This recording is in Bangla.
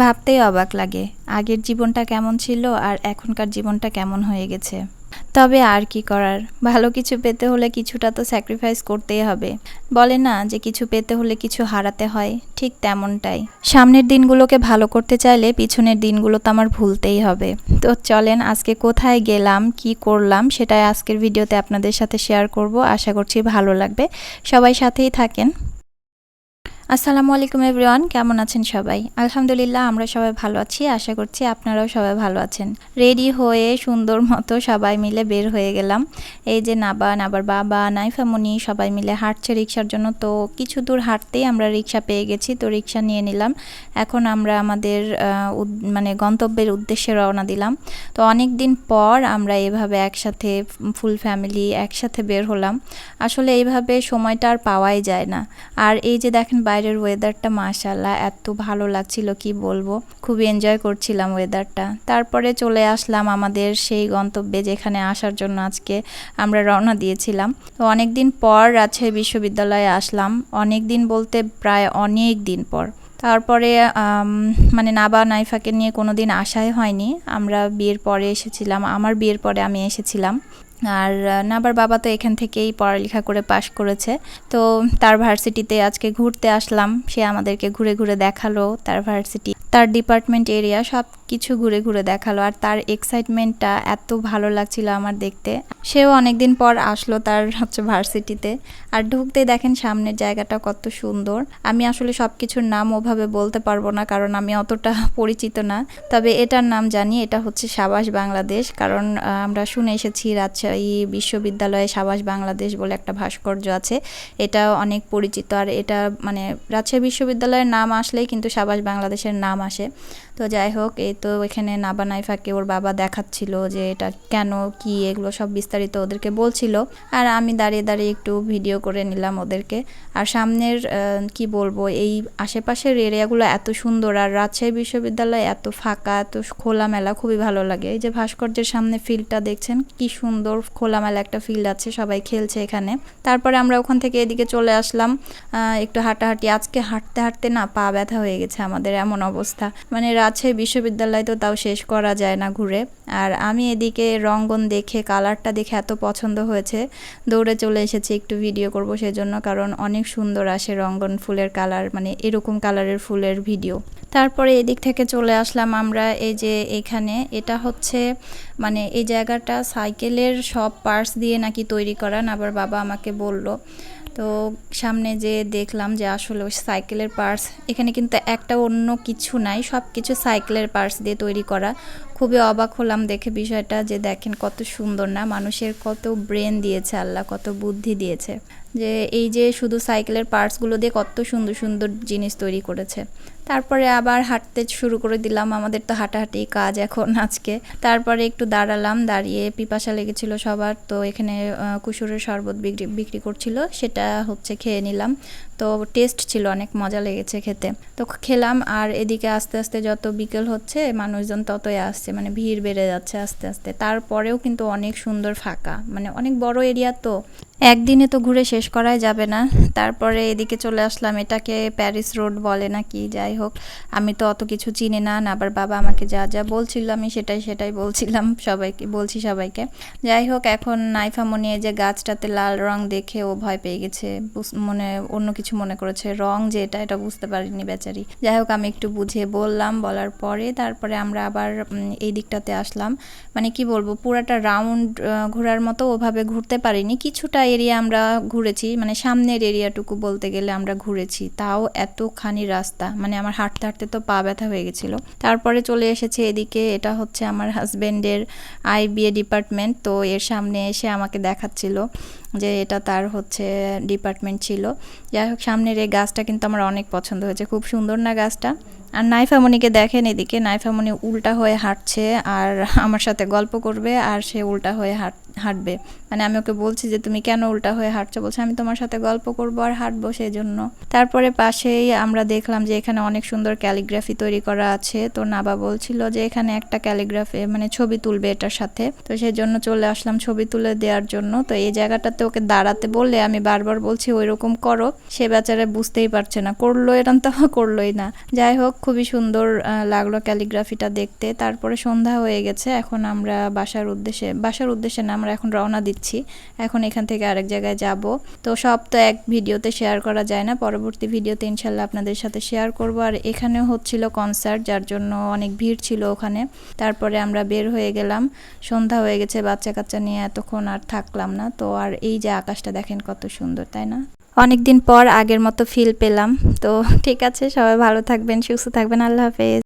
ভাবতেই অবাক লাগে, আগের জীবনটা কেমন ছিল আর এখনকার জীবনটা কেমন হয়ে গেছে। তবে আর কি করার, ভালো কিছু পেতে হলে কিছুটা তো স্যাক্রিফাইস করতেই হবে। বলে না যে কিছু পেতে হলে কিছু হারাতে হয়, ঠিক তেমনটাই। সামনের দিনগুলোকে ভালো করতে চাইলে পিছনের দিনগুলো তো আমার ভুলতেই হবে। তো চলেন আজকে কোথায় গেলাম, কি করলাম সেটাই আজকের ভিডিওতে আপনাদের সাথে শেয়ার করব, আশা করছি ভালো লাগবে। সবাই সাথেই থাকেন। আসসালামু আলাইকুম এভরিওয়ান, কেমন আছেন সবাই? আলহামদুলিল্লাহ, আমরা সবাই ভালো আছি, আশা করছি আপনারাও সবাই ভালো আছেন। রেডি হয়ে সুন্দর মতো সবাই মিলে বের হয়ে গেলাম। এই যে নাবা নাবার বাবা নাইফামনি সবাই মিলে হাঁটছে রিক্সার জন্য। তো কিছু দূর হাঁটতেই আমরা রিক্সা পেয়ে গেছি, তো রিক্সা নিয়ে নিলাম। এখন আমরা আমাদের মানে গন্তব্যের উদ্দেশ্যে রওনা দিলাম। তো অনেক দিন পর আমরা এভাবে একসাথে ফুল ফ্যামিলি একসাথে বের হলাম। আসলে এইভাবে সময়টা আর পাওয়াই যায় না। আর এই যে দেখেন বাইরের ওয়েদারটা মাশাল্লাহ এত ভালো লাগছিল, কি বলব? খুব এনজয় করছিলাম ওয়েদারটা তারপরে চলে আসলাম আমাদের সেই গন্তব্যে যেখানে আসার জন্য আজকে আমরা রওনা দিয়েছিলাম। তো অনেক দিন পর রাজশাহী বিশ্ববিদ্যালয়ে আসলাম অনেক দিন বলতে প্রায় অনেক দিন পর। তারপরে মানে নাবা নাইফাকে নিয়ে কোনো দিন আসাই হয়নি, আমরা বিয়ের পরে এসেছিলাম, আমার বিয়ের পরে আমি এসেছিলাম। আর নাবার বাবা তো এখান থেকেই পড়ালেখা করে পাশ করেছে। তো তার ভার্সিটিতে আজকে ঘুরতে আসলাম। সে আমাদেরকে ঘুরে ঘুরে দেখাল তার ভার্সিটি। তার ডিপার্টমেন্ট এরিয়া সব কিছু ঘুরে ঘুরে দেখাল আর তার এক্সাইটমেন্টটা এত ভালো লাগছিল আমার দেখতে। সেও অনেকদিন পর আসলো তার হচ্ছে ভার্সিটিতে। আর ঢুকতে দেখেন সামনের জায়গাটা কত সুন্দর। আমি আসলে সব কিছুর নাম ওভাবে বলতে পারব না কারণ আমি অতটা পরিচিত না। তবে এটার নাম জানি, এটা হচ্ছে সাবাস বাংলাদেশ। কারণ আমরা শুনে এসেছি রাজশাহী বিশ্ববিদ্যালয়ে সাবাস বাংলাদেশ বলে একটা ভাস্কর্য আছে। এটা অনেক পরিচিত আর এটা মানে রাজশাহী বিশ্ববিদ্যালয়ের নাম আসলেই কিন্তু সাবাস বাংলাদেশের নাম আসে। তো যাই হোক, এই তো এখানে নাবা নাইফাকে ওর বাবা দেখাচ্ছিল যে এটা কেন, কি, এগুলো সব বিস্তারিত ওদেরকে বলছিল। আর আমি দাঁড়িয়ে দাঁড়িয়ে একটু ভিডিও করে নিলাম ওদেরকে। আর সামনের কি বলব, এই আশেপাশের এরিয়াগুলো এত সুন্দর আর রাজশাহী বিশ্ববিদ্যালয় এত ফাঁকা, এত খোলামেলা, খুবই ভালো লাগে। এই যে ভাস্কর্যের সামনে ফিল্ডটা দেখছেন, কি সুন্দর খোলামেলা একটা ফিল্ড আছে, সবাই খেলছে এখানে। তারপরে আমরা ওখান থেকে এদিকে চলে আসলাম। একটু হাঁটাহাঁটি। আজকে হাঁটতে হাঁটতে না পা ব্যথা হয়ে গেছে আমাদের, এমন অবস্থা। মানে রাজশাহী বিশ্ববিদ্যালয় তো তাও শেষ করা যায় না ঘুরে। আর আমি এদিকে রঙ্গন দেখে, কালারটা দেখে এত পছন্দ হয়েছে। দৌড়ে চলে এসেছি, একটু ভিডিও করব সেজন্য, কারণ অনেক সুন্দর আসে রঙ্গন ফুলের কালার মানে এরকম কালারের ফুলের ভিডিও তারপরে এদিক থেকে চলে আসলাম আমরা, এই যে এখানে, এটা হচ্ছে মানে এই জায়গাটা সাইকেলের সব পার্টস দিয়ে নাকি তৈরি করান, আবার বাবা আমাকে বলল। তো সামনে যে দেখলাম যে আসলে সাইকেলের পার্টস, এখানে কিন্তু একটা অন্য কিছু নাই সব কিছু সাইকেলের পার্টস দিয়ে তৈরি করা। খুবই অবাক হলাম দেখে বিষয়টা যে দেখেন কত সুন্দর না, মানুষের কত ব্রেন দিয়েছে আল্লাহ, কত বুদ্ধি দিয়েছে। যে এই যে শুধু সাইকেলের পার্টসগুলো দিয়ে কত সুন্দর সুন্দর জিনিস তৈরি করেছে। তারপরে আবার হাঁটতে শুরু করে দিলাম। আমাদের তো হাঁটাহাঁটি কাজ এখন আজকে। তারপরে একটু দাঁড়ালাম, দাঁড়িয়ে পিপাসা লেগেছিল সবার। তো এখানে কুসুরের শরবত বিক্রি বিক্রি করছিল, সেটা হচ্ছে খেয়ে নিলাম। তো টেস্ট ছিল, অনেক মজা লেগেছে খেতে। তো খেলাম, আর এদিকে আস্তে আস্তে যত বিকেল হচ্ছে, মানুষজন ততই আসছে। মানে ভিড় বেড়ে যাচ্ছে আস্তে আস্তে। তারপরেও কিন্তু অনেক সুন্দর ফাঁকা। মানে অনেক বড় এরিয়া তো। একদিনে তো ঘুরে শেষ করাই যাবে না। তারপরে এদিকে চলে আসলাম, এটাকে প্যারিস রোড বলে না কি, যাই হোক। আমি তো অত কিছু চিনি না আবার বাবা আমাকে যা যা বলছিল আমি সেটাই সেটাই বলছিলাম সবাইকে, বলছি সবাইকে। যাই হোক, এখন নাইফা মনে যে গাছটাতে লাল রং দেখে ও ভয় পেয়ে গেছে মনে, অন্য কিছু মনে করেছে। রং যে এটা এটা বুঝতে পারিনি বেচারি। যাই হোক, আমি একটু বুঝিয়ে বললাম, বলার পরে তারপরে আমরা আবার এই দিকটাতে আসলাম। মানে কি বলব, পুরাটা রাউন্ড ঘোরার মতো ওভাবে ঘুরতে পারিনি, কিছুটা এরিয়া আমরা ঘুরেছি মানে সামনের এরিয়াটুকু বলতে গেলে আমরা ঘুরেছি। তাও এতখানি রাস্তা মানে আমার হাঁটতে হাঁটতে তো পা ব্যথা হয়ে গেছিল। তারপরে চলে এসেছে এদিকে, এটা হচ্ছে আমার হাজব্যান্ডের আইবিএ ডিপার্টমেন্ট। তো এর সামনে এসে আমাকে দেখাচ্ছিল যে এটা তার হচ্ছে ডিপার্টমেন্ট ছিল। যাই হোক, সামনের এই গাছটা কিন্তু আমার অনেক পছন্দ হয়েছে। খুব সুন্দর না গাছটা? আর নাইফামণিকে দেখেন এদিকে নাইফামণি উল্টা হয়ে হাঁটছে আর আমার সাথে গল্প করবে আর সে উল্টা হয়ে হাঁট হাঁটবে। মানে আমি ওকে বলছি যে, তুমি কেন উল্টা হয়ে হাঁটছো? বলছে, আমি তোমার সাথে গল্প করব আর হাঁটবো সেই জন্য তারপরে পাশেই আমরা দেখলাম যে, এখানে অনেক সুন্দর ক্যালিগ্রাফি তৈরি করা আছে। তো নাবা বলছিল যে, এখানে একটা ক্যালিগ্রাফি মানে ছবি তুলবে এটার সাথে। তো সেই জন্য চলে আসলাম ছবি তুলে দেওয়ার জন্য। তো এই জায়গাটাতে ওকে দাঁড়াতে বললে আমি বারবার বলছি ওই রকম করো। সে বেচারা বুঝতেই পারছে না, করল এরম তো করলোই না। যাই হোক, খুবই সুন্দর লাগল ক্যালিগ্রাফিটা দেখতে। তারপরে সন্ধ্যা হয়ে গেছে, এখন আমরা বাসার উদ্দেশ্যে বাসার উদ্দেশ্যে না আমরা এখন রওনা দিচ্ছি। এখন এখান থেকে আরেক জায়গায় যাব। তো সব তো এক ভিডিওতে শেয়ার করা যায় না। পরবর্তী ভিডিওতে ইনশাল্লাহ আপনাদের সাথে শেয়ার করব। আর এখানেও হচ্ছিল কনসার্ট যার জন্য অনেক ভিড় ছিল ওখানে। তারপরে আমরা বের হয়ে গেলাম। সন্ধ্যা হয়ে গেছে বাচ্চা কাচ্চা নিয়ে এতক্ষণ আর থাকলাম না। তো আর এই যে আকাশটা দেখেন কত সুন্দর, তাই না? অনেক দিন পর আগের মতো ফিল পেলাম। তো ঠিক আছে, সবাই ভালো থাকবেন, সুস্থ থাকবেন। আল্লাহ হাফেজ।